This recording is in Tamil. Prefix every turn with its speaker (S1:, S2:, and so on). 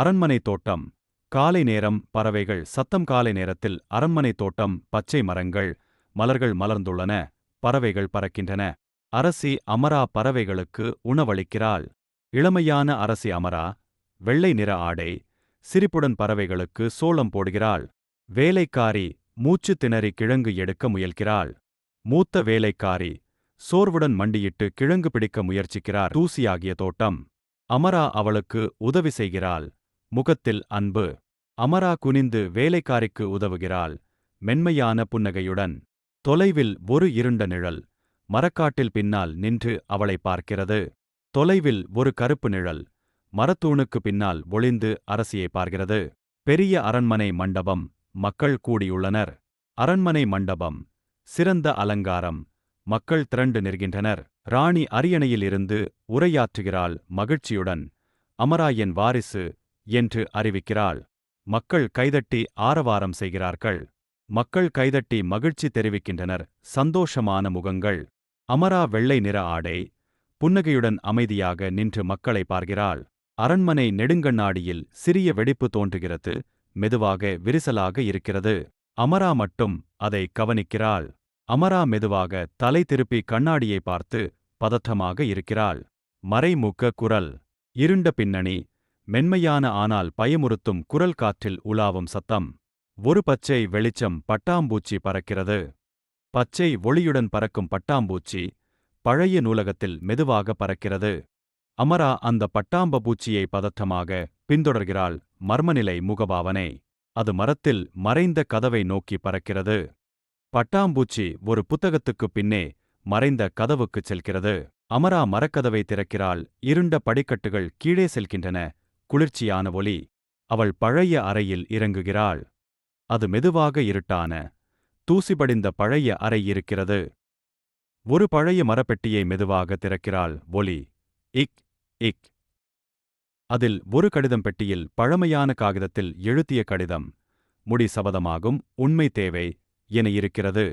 S1: அரண்மனை தோட்டம். காலை நேரம் பறவைகள் சத்தம் காலை நேரத்தில் அரண்மனை தோட்டம் பச்சை மரங்கள் மலர்கள் மலர்ந்துள்ளன பறவைகள் பறக்கின்றன. அரசி அமரா பறவைகளுக்கு உணவளிக்கிறாள். இளமையான அரசி அமரா வெள்ளை நிற ஆடை சிரிப்புடன் பறவைகளுக்கு சோளம் போடுகிறாள். வேலைக்காரி மூச்சு திணறி கிழங்கு எடுக்க முயல்கிறாள். மூத்த வேலைக்காரி சோர்வுடன் மண்டியிட்டு கிழங்கு பிடிக்க முயற்சிக்கிறார். தூசியாகிய தோட்டம். அமரா அவளுக்கு உதவி செய்கிறாள். முகத்தில் அன்பு. அமரா குனிந்து வேலைக்காரிக்கு உதவுகிறாள். மென்மையான புன்னகையுடன். தொலைவில் ஒரு இருண்ட நிழல். மரக்காட்டில் பின்னால் நின்று அவளை பார்க்கிறது. தொலைவில் ஒரு கருப்பு நிழல். மரத்தூணுக்கு பின்னால் ஒளிந்து அரசியை பார்க்கிறது. பெரிய அரண்மனை மண்டபம். மக்கள் கூடியுள்ளனர். அரண்மனை மண்டபம். சிறந்த அலங்காரம். மக்கள் திரண்டு நிற்கின்றனர். ராணி அரியணையிலிருந்து உரையாற்றுகிறாள் மகிழ்ச்சியுடன். அமராயன் வாரிசு. என்று அறிவிக்கிறாள். மக்கள் கைதட்டி ஆரவாரம் செய்கிறார்கள். மக்கள் கைதட்டி மகிழ்ச்சி தெரிவிக்கின்றனர். சந்தோஷமான முகங்கள். அமரா வெள்ளை நிற ஆடை. புன்னகையுடன் அமைதியாக நின்று மக்களை பார்க்கிறாள். அரண்மனை நெடுங்கண்ணாடியில் சிறிய வெடிப்பு தோன்றுகிறது. மெதுவாக விரிசலாக இருக்கிறது. அமரா மட்டும் அதை கவனிக்கிறாள். அமரா மெதுவாக தலை திருப்பி கண்ணாடியை பார்த்து பதற்றமாக இருக்கிறாள். மறைமுக்க குரல். இருண்ட பின்னணி. மென்மையான ஆனால் பயமுறுத்தும் குரல் காற்றில் உலாவும் சத்தம். ஒரு பச்சை வெளிச்சம் பட்டாம்பூச்சி பறக்கிறது. பச்சை ஒளியுடன் பறக்கும் பட்டாம்பூச்சி பழைய நூலகத்தில் மெதுவாக பறக்கிறது. அமரா அந்த பட்டாம்ப பூச்சியை பதற்றமாக பின்தொடர்கிறாள் மர்மநிலை முகபாவனை. அது மரத்தில் மறைந்த கதவை நோக்கி பறக்கிறது. பட்டாம்பூச்சி ஒரு புத்தகத்துக்குப் பின்னே மறைந்த கதவுக்குச் செல்கிறது. அமரா மரக்கதவை திறக்கிறாள். இருண்ட படிக்கட்டுகள் கீழே செல்கின்றன. குளிர்ச்சியான ஒலி அவள் பழைய அறையில் இறங்குகிறாள். அது மெதுவாக இருட்டான தூசிபடிந்த பழைய அறை இருக்கிறது. ஒரு பழைய மரப்பெட்டியை மெதுவாக திறக்கிறாள் ஒலி இக் இக். அதில் ஒரு கடிதம் பெட்டியில் பழமையான காகிதத்தில் எழுத்திய கடிதம் முடி சபதமாகும் உண்மை தேவை என இருக்கிறது.